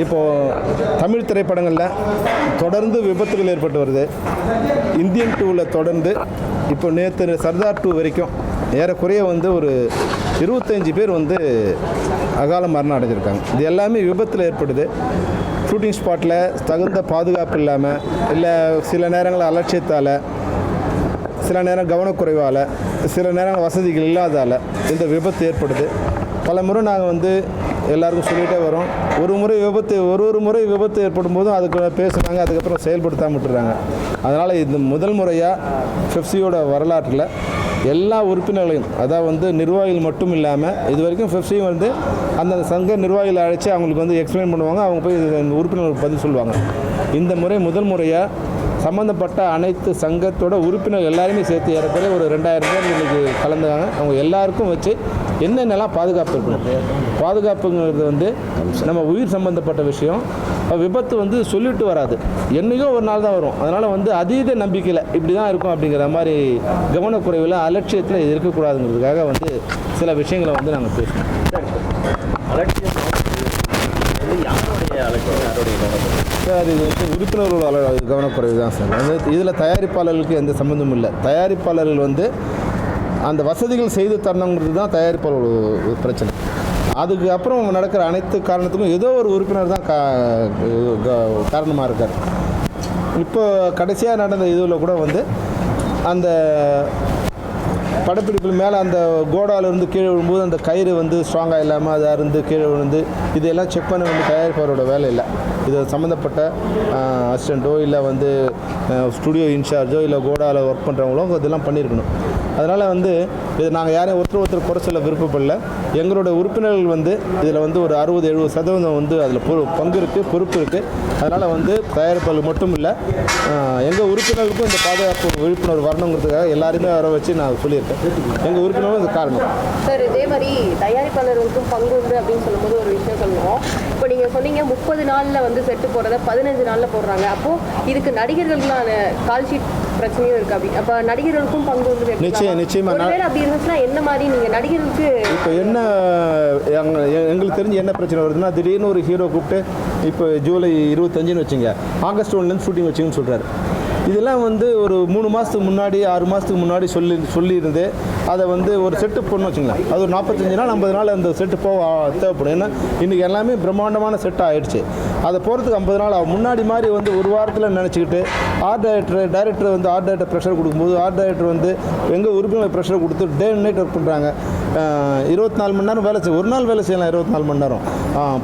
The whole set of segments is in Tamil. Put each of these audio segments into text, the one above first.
இப்போது தமிழ் திரைப்படங்களில் தொடர்ந்து விபத்துகள் ஏற்பட்டு வருது. இந்தியன் டூவில் தொடர்ந்து இப்போ நேற்று சர்தார் டூ வரைக்கும் ஏறக்குறைய வந்து ஒரு இருபத்தஞ்சி பேர் வந்து அகால மரணம் அடைஞ்சிருக்காங்க. இது எல்லாமே விபத்தில் ஏற்படுது. ஷூட்டிங் ஸ்பாட்டில் தகுந்த பாதுகாப்பு இல்லாமல் இல்லை சில நேரங்களில் அலட்சியத்தால் சில நேரம் கவனக்குறைவால் சில நேரம் வசதிகள் இல்லாதால் இந்த விபத்து ஏற்படுது. பல முறை நாங்கள் வந்து எல்லாருக்கும் சொல்லிகிட்டே வரும். ஒரு முறை விபத்து ஒரு ஒரு முறை விபத்து ஏற்படும் போதும் அதுக்கு பேசுகிறாங்க அதுக்கப்புறம் செயல்படுத்தாமல் விட்டுறாங்க. அதனால் இது முதல் முறையாக ஃபெப்சியோட வரலாற்றில் எல்லா உறுப்பினர்களையும் அதாவது வந்து நிர்வாகிகள் மட்டும் இல்லாமல் இது வரைக்கும் ஃபெப்சியும் வந்து அந்த சங்க நிர்வாகிகளை அழைச்சி அவங்களுக்கு வந்து எக்ஸ்பிளைன் பண்ணுவாங்க. அவங்க போய் உறுப்பினர்களுக்கு பதில் சொல்லுவாங்க. இந்த முறை முதல் முறையாக சம்மந்தப்பட்ட அனைத்து சங்கத்தோட உறுப்பினர் எல்லாருமே சேர்த்து ஏறக்குறைய ஒரு ரெண்டாயிரம் பேர் இன்னைக்கு கலந்துக்காங்க அவங்க எல்லாருக்கும் வச்சு என்னென்னலாம் பாதுகாப்பு இருக்கணும்? பாதுகாப்புங்கிறது வந்து நம்ம உயிர் சம்மந்தப்பட்ட விஷயம். விபத்து வந்து சொல்லிட்டு வராது. என்னையோ ஒரு நாள் தான் வரும். அதனால் வந்து அதீத நம்பிக்கையில் இப்படி தான் இருக்கும் அப்படிங்கிற மாதிரி கவனக்குறைவில் அலட்சியத்தில் இது இருக்கக்கூடாதுங்கிறதுக்காக வந்து சில விஷயங்களை வந்து நாங்கள் பேசணும் அலட்சியம் யாருடைய அலட்சியம் யாருடைய கவனம் சார் இது வந்து உறுப்பினர்களோட கவனக்குறைவு தான் சார். வந்து இதில் தயாரிப்பாளர்களுக்கு எந்த சம்மந்தமும் இல்லை. தயாரிப்பாளர்கள் வந்து அந்த வசதிகள் செய்து தரணுங்கிறது தான் தயாரிப்பாளர்களோட ஒரு பிரச்சனை. அதுக்கு அப்புறம் நடக்கிற அனைத்து காரணத்துக்கும் ஏதோ ஒரு உறுப்பினர் தான் கா காரணமாக இருக்கார். இப்போ கடைசியாக நடந்த இதில் கூட வந்து அந்த படப்பிடிப்பில் மேலே அந்த கோடாலிருந்து கீழே விழும்போது அந்த கயிறு வந்து ஸ்ட்ராங்காக இல்லாமல் அது அருந்து கீழே விழுந்து இதையெல்லாம் செக் பண்ண வந்து தயாரிப்பாரோட வேலை இல்லை. இது சம்மந்தப்பட்ட அசிஸ்டண்ட்டோ இல்லை வந்து ஸ்டுடியோ இன்சார்ஜோ இல்லை கோடாவில் ஒர்க் பண்ணுறவங்களோ இதெல்லாம் பண்ணியிருக்கணும். அதனால் வந்து இது நாங்கள் யாரையும் ஒருத்தர் ஒருத்தர் குறை சொல்ல விருப்பப்படல. எங்களோட உறுப்பினர்கள் வந்து இதில் வந்து ஒரு அறுபது எழுபது சதவீதம் வந்து அதில் பொறு பங்கு இருக்குது பொறுப்பு இருக்குது அதனால் வந்து தயாரிப்பாளர் மட்டும் இல்லை. எங்கள் உறுப்பினர்களுக்கும் இந்த பாதுகாப்பு விழிப்புணர்வு வரணுங்கிறதுக்காக எல்லாருமே வர வச்சு நான் சொல்லியிருக்கேன். எங்கள் உறுப்பினரும் இது காரணம். சார் இதே மாதிரி தயாரிப்பாளர்களுக்கும் பங்கு உண்டு அப்படின்னு சொல்லும்போது ஒரு விஷயம் சொல்லுவோம். இப்போ நீங்கள் சொன்னீங்க முப்பது நாளில் வந்து செட்டு போடுறத பதினஞ்சு நாளில் போடுறாங்க. அப்போது இதுக்கு நடிகர்களுக்கான கால் ஷீட் பிரச்சனையும் இருக்குது அப்படி. அப்போ நடிகர்களுக்கும் பங்கு உண்டு? நிச்சயம், நிச்சயமா. நான்- ஒருவேளை அப்படி இருந்துச்சுன்னா என்ன மாதிரி நீங்கள் நடிகர்களுக்கு இப்போ என்ன எங்களுக்கு தெரிஞ்சு என்ன பிரச்சனை வருதுன்னா திடீர்னு ஒரு ஹீரோ கூப்பிட்டு இப்போ ஜூலை இருபத்தஞ்சுன்னு வச்சுங்க. ஆகஸ்ட் ஒன்லேருந்து ஷூட்டிங் வச்சுங்கன்னு சொல்கிறாரு இதெல்லாம் வந்து ஒரு மூணு மாதத்துக்கு முன்னாடி ஆறு மாதத்துக்கு முன்னாடி சொல்லி சொல்லியிருந்து அதை வந்து ஒரு செட்டு போடணும் வச்சுங்களேன். அது ஒரு நாற்பத்தஞ்சு நாள் ஐம்பது நாள் அந்த செட்டு போக தேவைப்படும். ஏன்னா இன்றைக்கி எல்லாமே பிரம்மாண்டமான செட் ஆகிடுச்சு அதை போகிறதுக்கு ஐம்பது நாள் ஆகும். முன்னாடி மாதிரி வந்து ஒரு வாரத்தில் நினச்சிக்கிட்டு ஆர்ட் டைரக்டர் டைரக்டர் வந்து ஆர்ட் டைரக்டர் ப்ரெஷர் கொடுக்கும்போது ஆர்ட் டைரக்டர் வந்து எங்கள் உறுப்பினர் ப்ரெஷர் கொடுத்து டே அண்ட் நைட் ஒர்க் பண்ணுறாங்க இருபத்தி நாலு மணி நேரம் வேலை செய்ய ஒரு நாள் வேலை செய்யலாம் இருபத்தி நாலு மணி நேரம்.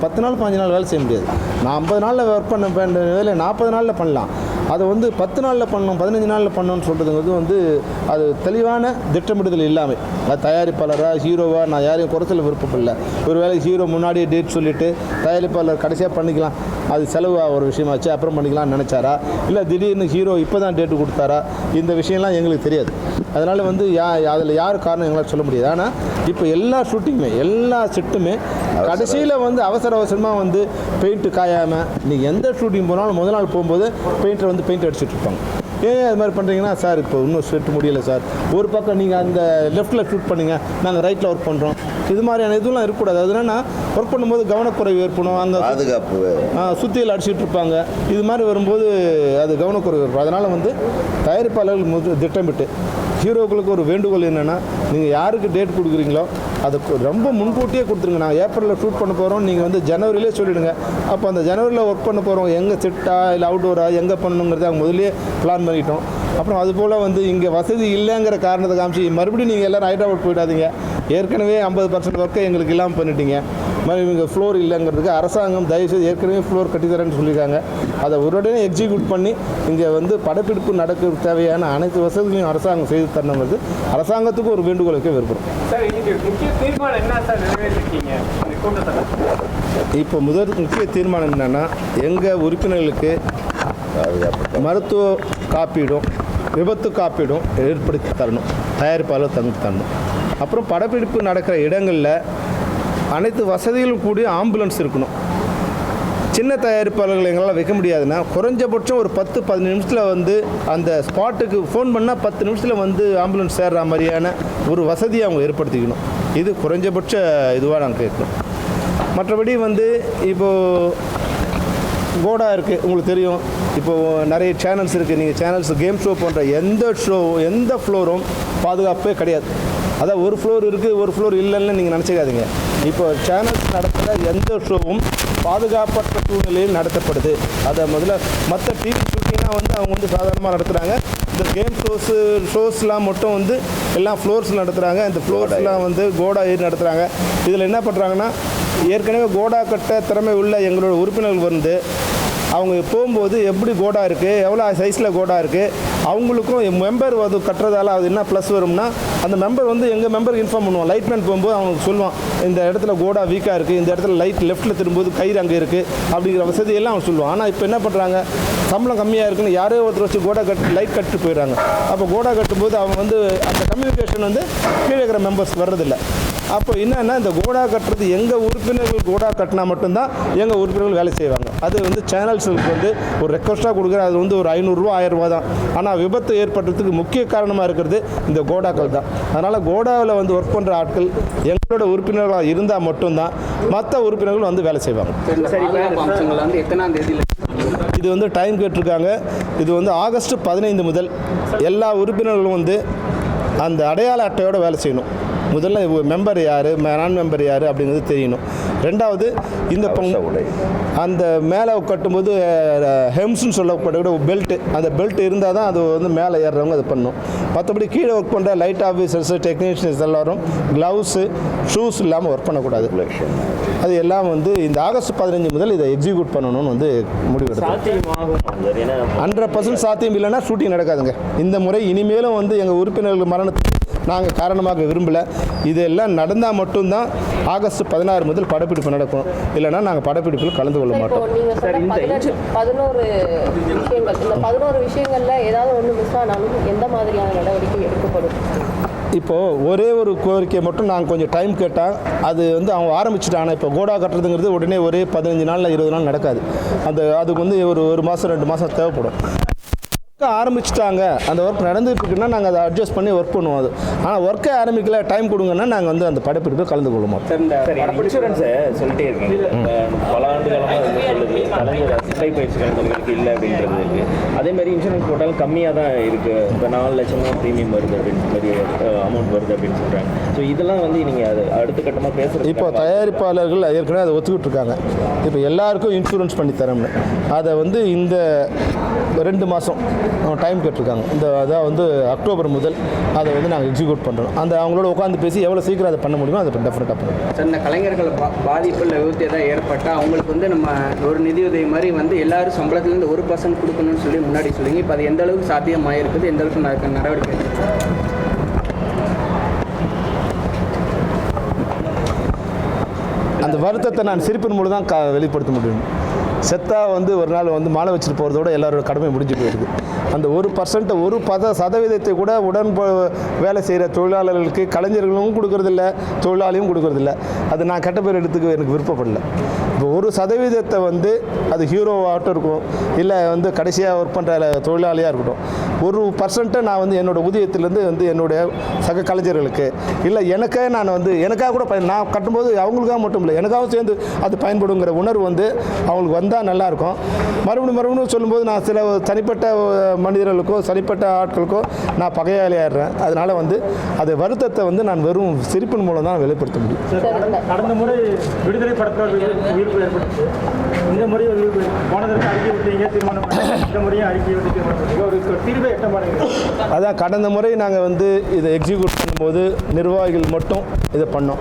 பத்து நாள் பாஞ்சு நாள் வேலை செய்ய முடியாது. நான் ஐம்பது நாளில் ஒர்க் பண்ண வேண்டிய வேலையை நாற்பது நாளில் பண்ணலாம். அதை வந்து பத்து நாளில் பண்ணணும் பதினஞ்சு நாளில் பண்ணணும்னு சொல்கிறதுங்கிறது வந்து அது தெளிவான திட்டமிடுதல் இல்லாமல் அது தயாரிப்பாளராக ஹீரோவாக நான் யாரையும் குறைச்சல விருப்பப்படல ஒரு வேலைக்கு ஹீரோ முன்னாடியே டேட் சொல்லிவிட்டு தயாரிப்பாளர் கடைசியாக பண்ணிக்கலாம். அது செலவாக ஒரு விஷயமாச்சு அப்புறம் பண்ணிக்கலாம்னு நினச்சாரா? இல்லை திடீர்னு ஹீரோ இப்போ தான் டேட்டு கொடுத்தாரா? இந்த விஷயம்லாம் எங்களுக்கு தெரியாது. அதனால் வந்து யா அதில் யார் காரணம் எங்களால் சொல்ல முடியாது. ஆனால் இப்போ எல்லா ஷூட்டிங்குமே எல்லா செட்டுமே கடைசியில் வந்து அவசர அவசரமாக வந்து பெயிண்ட் காயாமல் நீங்கள் எந்த ஷூட்டிங் போனாலும் முதல் நாள் போகும்போது பெயிண்டர் வந்து பெயிண்ட் அடிச்சிட்டு இருப்பாங்க. ஏன் அது மாதிரி பண்ணுறீங்கன்னா சார் இப்போ இன்னும் செட் முடியல சார். ஒரு பக்கம் நீங்கள் அந்த லெஃப்ட்டில் ஷூட் பண்ணுங்க நாங்கள் ரைட்டில் ஒர்க் பண்ணுறோம் இது மாதிரியான இதெல்லாம் இருக்கக்கூடாது. அது என்னன்னா ஒர்க் பண்ணும்போது கவனக்குறைவு ஏற்படும் அந்த பாதுகாப்பு சுத்தியில் அடிச்சிட்டு இருப்பாங்க. இது மாதிரி வரும்போது அது கவனக்குறைவு இருக்கும் அதனால் வந்து தயாரிப்பாளர்கள் திட்டமிட்டு ஹீரோக்களுக்கு ஒரு வேண்டுகோள் என்னென்னா நீங்கள் யாருக்கு டேட் கொடுக்குறீங்களோ அதை ரொம்ப முன்கூட்டியே கொடுத்துருங்க. நாங்கள் ஏப்ரலில் ஷூட் பண்ண போகிறோம் நீங்கள் வந்து ஜனவரியிலே சொல்லிவிடுங்க அப்போ அந்த ஜனவரியில் ஒர்க் பண்ண போகிறோம் எங்கே செட்டா இல்லை அவுட்டோரா எங்கே பண்ணணுங்கிறத அவங்க முதல்லயே பிளான் பண்ணிட்டோம். அப்புறம் அதுபோல் வந்து இங்கே வசதி இல்லைங்கிற காரணத்தை காமிச்சு மறுபடியும் நீங்கள் எல்லோரும் ஹைதராபாத் போயிடாதீங்க. ஏற்கனவே ஐம்பது பர்சன்ட் ஒர்க்கை எங்களுக்கு இல்லாமல் பண்ணிட்டீங்க. மறுபடியும் இங்கே ஃப்ளோர் இல்லைங்கிறதுக்கு அரசாங்கம் தயவுசெய்து ஏற்கனவே ஃப்ளோர் கட்டித்தரேன்னு சொல்லியிருக்காங்க. அதை உடனே எக்ஸிக்யூட் பண்ணி இங்கே வந்து படப்பிடிப்பு நடக்க தேவையான அனைத்து வசதிகளையும் அரசாங்கம் செய்து தரணுங்கிறது அரசாங்கத்துக்கு ஒரு வேண்டுகோள் வைக்க விரும்புகிறோம் இப்போ முதல் முக்கிய தீர்மானம் என்னென்னா எங்கள் உறுப்பினர்களுக்கு மருத்துவ காப்பீடும் விபத்து காப்பீடும் ஏற்படுத்தி தரணும் தயாரிப்பாளர் தந்து தரணும். அப்புறம் படப்பிடிப்பு நடக்கிற இடங்களில் அனைத்து வசதிகளும் கூடிய ஆம்புலன்ஸ் இருக்கணும். சின்ன தயாரிப்பாளர்கள் எங்களால் வைக்க முடியாதுன்னா குறைஞ்சபட்சம் ஒரு பத்து பதினஞ்சு நிமிஷத்தில் வந்து அந்த ஸ்பாட்டுக்கு ஃபோன் பண்ணால் பத்து நிமிஷத்தில் வந்து ஆம்புலன்ஸ் சேர்ற மாதிரியான ஒரு வசதியை அவங்க ஏற்படுத்திக்கணும். இது குறைஞ்சபட்ச இதுவாக நாங்கள் கேட்கணும் மற்றபடி வந்து இப்போது கோடா இருக்குது உங்களுக்கு தெரியும். இப்போது நிறைய சேனல்ஸ் இருக்குது நீங்கள் சேனல்ஸ் கேம் ஷோ போன்ற எந்த ஷோ எந்த ஃப்ளோரும் பாதுகாப்பே கிடையாது. அதான் ஒரு ஃப்ளோர் இருக்குது ஒரு ஃப்ளோர் இல்லைன்னு நீங்கள் நினச்சிக்காதீங்க. இப்போ சேனல்ஸ் நடத்துகிற எந்த ஷோவும் பாதுகாப்பற்ற சூழ்நிலையில் நடத்தப்படுது. அதை முதல்ல மற்ற டிவி ஷூட்டிங்லாம் வந்து அவங்க வந்து சாதாரணமாக நடத்துகிறாங்க இந்த கேம் ஷோஸு ஷோஸ்லாம் மட்டும் வந்து எல்லாம் ஃப்ளோர்ஸ் நடத்துகிறாங்க இந்த ஃப்ளோர்ஸ்லாம் வந்து கோடா ஏறி நடத்துகிறாங்க இதில் என்ன பண்ணுறாங்கன்னா ஏற்கனவே கோடா கட்ட திறமை உள்ள எங்களோட உறுப்பினர்கள் வந்து அவங்க போகும்போது எப்படி கோடா இருக்குது எவ்வளோ சைஸில் கோடா இருக்குது அவங்களுக்கும் மெம்பர் அது கட்டுறதால அது என்ன ப்ளஸ் வரும்னா அந்த மெம்பர் வந்து எங்கள் மெம்பருக்கு இன்ஃபார்ம் பண்ணுவோம் லைட்மேன் போகும்போது அவங்களுக்கு சொல்லுவான் இந்த இடத்துல கோடா வீக்காக இருக்குது இந்த இடத்துல லைட் லெஃப்ட்டில் திரும்பும்போது கயிறு அங்கே இருக்குது அப்படிங்கிற வசதியெல்லாம் அவன் சொல்லுவான். ஆனால் இப்போ என்ன பண்ணுறாங்க சம்பளம் கம்மியாக இருக்குன்னு யாரோ ஒருத்தர் வச்சு கோடா கட் லைட் கட்டு போயிடுறாங்க. அப்போ கோடா கட்டும்போது அவங்க வந்து அந்த கம்யூனிகேஷன் வந்து கீழே இருக்கிற மெம்பர்ஸ் வர்றதில்லை. அப்போ என்னன்னா இந்த கோடா கட்டுறது எங்கள் உறுப்பினர்கள் கோடா கட்டினா மட்டும்தான் எங்கள் உறுப்பினர்கள் வேலை செய்வாங்க. அது வந்து சேனல்ஸுக்கு வந்து ஒரு ரெக்வஸ்ட்டாக கொடுக்குற அது வந்து ஒரு ஐநூறுரூவா ஆயிரம் ரூபா தான். ஆனால் விபத்து ஏற்படுறதுக்கு முக்கிய காரணமாக இருக்கிறது இந்த கோடாக்கள் தான். அதனால் கோடாவில் வந்து ஒர்க் பண்ணுற ஆட்கள் எங்களோட உறுப்பினர்களாக இருந்தால் மட்டும்தான் மற்ற உறுப்பினர்கள் வந்து வேலை செய்வாங்க. எத்தனாம் தேதியில்? இது வந்து டைம் கேட்டிருக்காங்க. இது வந்து ஆகஸ்ட் பதினைந்து முதல் எல்லா உறுப்பினர்களும் வந்து அந்த அடையாள அட்டையோட வேலை செய்யணும். முதல்ல மெம்பர் யார்? நான் மெம்பர் யார் அப்படிங்கிறது தெரியணும். ரெண்டாவது இந்த பொங்க அந்த மேலே கட்டும்போது ஹெம்ஸ்னு சொல்லக்கூடிய பெல்ட் அந்த பெல்ட் இருந்தால் தான் அது வந்து மேலே ஏறுறவங்க அது பண்ணணும் மற்றபடி கீழே ஒர்க் பண்ணுற லைட் ஆஃபீஸர்ஸ் டெக்னீஷியன்ஸ் எல்லாரும் க்ளவுஸு ஷூஸ் இல்லாமல் ஒர்க் பண்ணக்கூடாது. அது எல்லாம் வந்து இந்த ஆகஸ்ட் பதினஞ்சு முதல் இதை எக்ஸிக்யூட் பண்ணணும்னு வந்து முடிவெடுத்தோம் ஹண்ட்ரட் பர்சன்ட் சாத்தியம் இல்லைன்னா ஷூட்டிங் நடக்காதுங்க. இந்த முறை இனிமேலும் வந்து எங்கள் உறுப்பினர்கள் மரணத்துக்கு நாங்கள் காரணமாக விரும்பலை. இதெல்லாம் நடந்தால் மட்டும்தான் ஆகஸ்ட் பதினாறு முதல் படப்பிடிப்பு நடக்கும். இல்லைன்னா நாங்கள் படப்பிடிப்பில் கலந்து கொள்ள மாட்டோம். பதினோரு விஷயங்கள் இந்த பதினோரு விஷயங்கள்ல ஏதாவது ஒண்ணு மிஸ் ஆனாலும் எந்த மாதிரியான நடவடிக்கை எடுக்கப்படும்? இப்போது ஒரே ஒரு கோரிக்கை மட்டும் நாங்கள் கொஞ்சம் டைம் கேட்டால் அது வந்து அவங்க ஆரம்பிச்சுட்டாங்க. இப்போ கோடா கட்டுறதுங்கிறது உடனே ஒரே பதினஞ்சு நாளில் இருபது நாள் நடக்காது. அந்த அதுக்கு வந்து ஒரு ஒரு மாதம் ரெண்டு மாதம் தேவைப்படும். ஆரம்பிச்சிட்டாங்க. அந்த ஒர்க் நடந்துட்டு இருக்குன்னா நாங்கள் அதை அட்ஜஸ்ட் பண்ணி ஒர்க் பண்ணுவோம் அது. ஆனால் ஒர்க்கே ஆரம்பிக்கல டைம் கொடுங்கன்னா நாங்கள் வந்து அந்த படப்பிடிப்பில் கலந்து கொள்ள மாட்டோம் இன்சூரன்ஸை சொல்லிட்டே இருக்கீங்க அஹ் பல ஆண்டு காலமாக வந்து சொல்லுது. கலைஞர் சிறை பயிற்சி கலைஞர்களுக்கு இல்லை அப்படின்றது இருக்கு. அதே மாதிரி இன்சூரன்ஸ் போட்டாலும் கம்மியாக தான் இருக்கு. இப்போ நாலு லட்சமாக ப்ரீமியம் வருது அப்படின்னு மாதிரி அமௌண்ட் வருது அப்படின்னு சொல்கிறாங்க ஸோ இதெல்லாம் வந்து நீங்கள் அது அடுத்த கட்டமாக பேசுகிறது இப்போ தயாரிப்பாளர்கள் ஏற்கனவே அதை ஒத்துக்கிட்டு இருக்காங்க இப்போ எல்லாருக்கும் இன்சூரன்ஸ் பண்ணி தரோம்னு அதை வந்து இந்த ரெண்டு மாதம் டைம் கேட்டிருக்காங்க. இந்த அதான் வந்து அக்டோபர் முதல் அதை வந்து நாங்கள் எக்ஸிக்யூட் பண்ணுறோம் அந்த அவங்களோட உட்காந்து பேசி எவ்வளோ சீக்கிரம் அதை பண்ண முடியுமோ அதை டெஃபினட்டாக பண்ணுவோம் சார் இந்த கலைஞர்கள் பா பாதிப்பு இல்லை விபத்து ஏதாவது ஏற்பட்டால் அவங்களுக்கு வந்து நம்ம ஒரு நிதியுதவி மாதிரி வந்து எல்லாரும் சம்பளத்துலேருந்து ஒரு பர்சன்ட் கொடுக்கணும்னு சொல்லி முன்னாடி சொல்லுங்க. இப்போ அது எந்த அளவுக்கு சாத்தியமாக இருக்குது எந்த அளவுக்கு நட- நடவடிக்கை? அந்த வருத்தத்தை நான் சிரிப்பின் மூலம் தான் வெளிப்படுத்த முடியும். செத்தா வந்து ஒரு நாள் வந்து மாலை வச்சுட்டு போகிறதோட எல்லாரோட கடமை முடிஞ்சு போயிடுது அந்த ஒரு பர்சன்ட்டை ஒரு பத சதவீதத்தை கூட உடன் வேலை செய்கிற தொழிலாளர்களுக்கு கலைஞர்களும் கொடுக்கறதில்ல தொழிலாளியும் கொடுக்கறதில்ல. அது நான் கெட்ட பேர் எடுத்துக்க எனக்கு விருப்பப்படல. இப்போ ஒரு சதவீதத்தை வந்து அது ஹீரோவாகட்டும் இருக்கும். இல்லை வந்து கடைசியாக ஒர்க் பண்ணுற தொழிலாளியாக இருக்கட்டும். ஒரு பர்சன்ட்டை நான் வந்து என்னோடய ஊதியத்திலேருந்து வந்து என்னுடைய சக கலைஞர்களுக்கு. இல்லை எனக்கே நான் வந்து எனக்காக கூட பயன் நான் கட்டும்போது அவங்களுக்காக மட்டும் இல்லை எனக்காகவும் சேர்ந்து அது பயன்படுங்கிற உணர்வு வந்து அவங்களுக்கு வந்தால் நல்லாயிருக்கும் மறுபடியும் மறுபடியும் சொல்லும்போது நான் சில தனிப்பட்ட மனிதர்களுக்கோ தனிப்பட்ட ஆட்களுக்கோ நான் பகையாளியாடுறேன் அதனால் வந்து அது வருத்தத்தை வந்து நான் வெறும் சிரிப்பின் மூலம் தான் வெளிப்படுத்த முடியும். கடந்த முறை விடுதலை படத்தில் உயிர்ப்பு ஏற்பட்டுச்சு. இந்த முறை போனதற்கு அறிக்கை விட்டீங்க தீர்மானம் இந்த முறையும் அறிக்கை விட்டு தீர்மானம் ஒரு தீர்வை அதான் கடந்த முறை நாங்கள் வந்து இதை எக்ஸிக்யூட் பண்ணும்போது நிர்வாகிகள் மட்டும் இதை பண்ணோம்.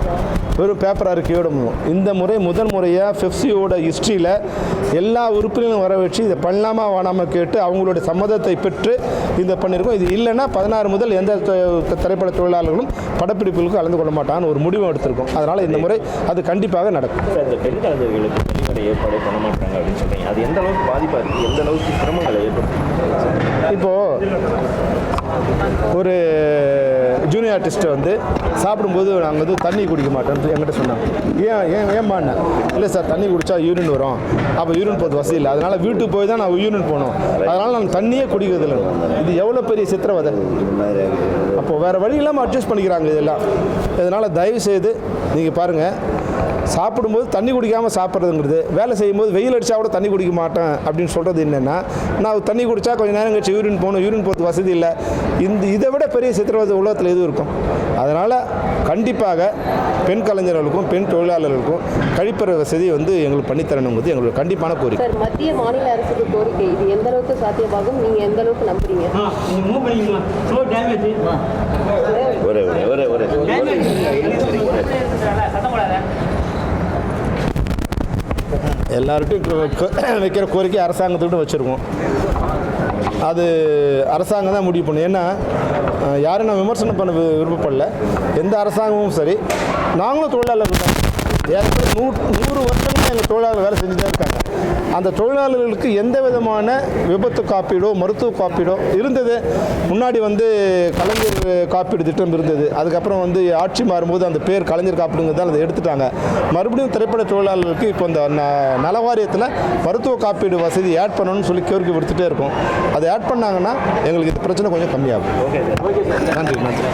வெறும் பேப்பர் அறிக்கையோட இந்த முறை முதல் முறையாக ஃபிஃப்சியோட ஹிஸ்ட்ரியில் எல்லா உறுப்பினர்களும் வர வச்சு இதை பண்ணலாமா வேணாமா கேட்டு அவங்களுடைய சம்மதத்தை பெற்று இதை பண்ணியிருக்கோம் இது இல்லைன்னா பதினாறு முதல் எந்த திரைப்பட தொழிலாளர்களும் படப்பிடிப்புகளுக்கு கலந்து கொள்ள மாட்டான்னு ஒரு முடிவும் எடுத்திருக்கோம். அதனால் இந்த முறை அது கண்டிப்பாக நடக்கும். ஏற்பாடு பண்ண மாட்டாங்க அப்படின்னு சொல்றீங்க. அது எந்த அளவுக்கு பாதிப்பாக இருக்குது எந்த அளவுக்கு சிரமங்களை ஏற்படுத்தும் இப்போது ஒரு ஜூனியர் ஆர்டிஸ்ட்டை வந்து சாப்பிடும்போது நாங்கள் வந்து தண்ணி குடிக்க மாட்டோம்னு என்கிட்ட சொன்னாங்க. ஏன் ஏன் ஏம்மாண்ண இல்லை சார் தண்ணி குடித்தா யூரின் வரும். அப்போ யூரின் போகிறது வசதி இல்லை. அதனால் வீட்டுக்கு போய் தான் நான் யூரின் போகணும் அதனால் நான் தண்ணியே குடிக்கிறது இல்லை. இது எவ்வளோ பெரிய சித்திரவதை? அப்போ வேறு வழி இல்லாமல் அட்ஜஸ்ட் பண்ணிக்கிறாங்க இதெல்லாம். இதனால் தயவு செய்து நீங்கள் பாருங்கள் சாப்பிடும்போது தண்ணி குடிக்காமல் சாப்பிட்றதுங்கிறது வேலை செய்யும்போது வெயில் அடித்தா கூட தண்ணி குடிக்க மாட்டேன் அப்படின்னு சொல்கிறது என்னென்னா நான் தண்ணி குடித்தா கொஞ்சம் நேரம் கழிச்சு யூரின் போகணும் யூரின் போகிறதுக்கு வசதி இல்லை. இந்த இதை விட பெரிய சித்திரவதை உலகத்தில் எதுவும் இருக்கும். அதனால் கண்டிப்பாக பெண் கலைஞர்களுக்கும் பெண் தொழிலாளர்களுக்கும் கழிப்பறை வசதி வந்து எங்களுக்கு பண்ணித்தரணுங்கிறது எங்களுக்கு கண்டிப்பான கோரிக்கை. சார் மத்திய மாநில அரசுக்கு கோரிக்கை. இது எந்த அளவுக்கு சாத்தியமாகும்? நீங்க எந்த அளவுக்கு நம்புறீங்க? ஒரே ஒரே ஒரே ஒரே. எல்லார்ட்டும் வைக்கிற கோரிக்கை அரசாங்கத்துக்கிட்ட வச்சுருக்கோம். அது அரசாங்கம் தான் முடிவு பண்ணும். ஏன்னா யாரும் நான் விமர்சனம் பண்ண விருப்பப்படல. எந்த அரசாங்கமும் சரி. நாங்களும் தொழிலாளர்கள் தான். ஏற்கனவே நூ நூறு வருஷங்கள் எங்கள் தொழிலாளர்கள் வேலை செஞ்சுட்டே இருக்காங்க. அந்த தொழிலாளர்களுக்கு எந்த விதமான விபத்து காப்பீடோ மருத்துவ காப்பீடோ இருந்தது. முன்னாடி வந்து கலைஞர் காப்பீடு திட்டம் இருந்தது. அதுக்கப்புறம் வந்து ஆட்சி மாறும்போது அந்த பேர் கலைஞர் காப்பீடுங்கிறதால அதை எடுத்துட்டாங்க. மறுபடியும் திரைப்பட தொழிலாளர்களுக்கு இப்போ இந்த ந நலவாரியத்தில் மருத்துவ காப்பீடு வசதி ஆட் பண்ணணும்னு சொல்லி கோரிக்கை விடுத்துட்டே இருக்கோம். அதை ஆட் பண்ணாங்கன்னா எங்களுக்கு இந்த பிரச்சனை கொஞ்சம் கம்மியாகும். ஓகே நன்றி நன்றி.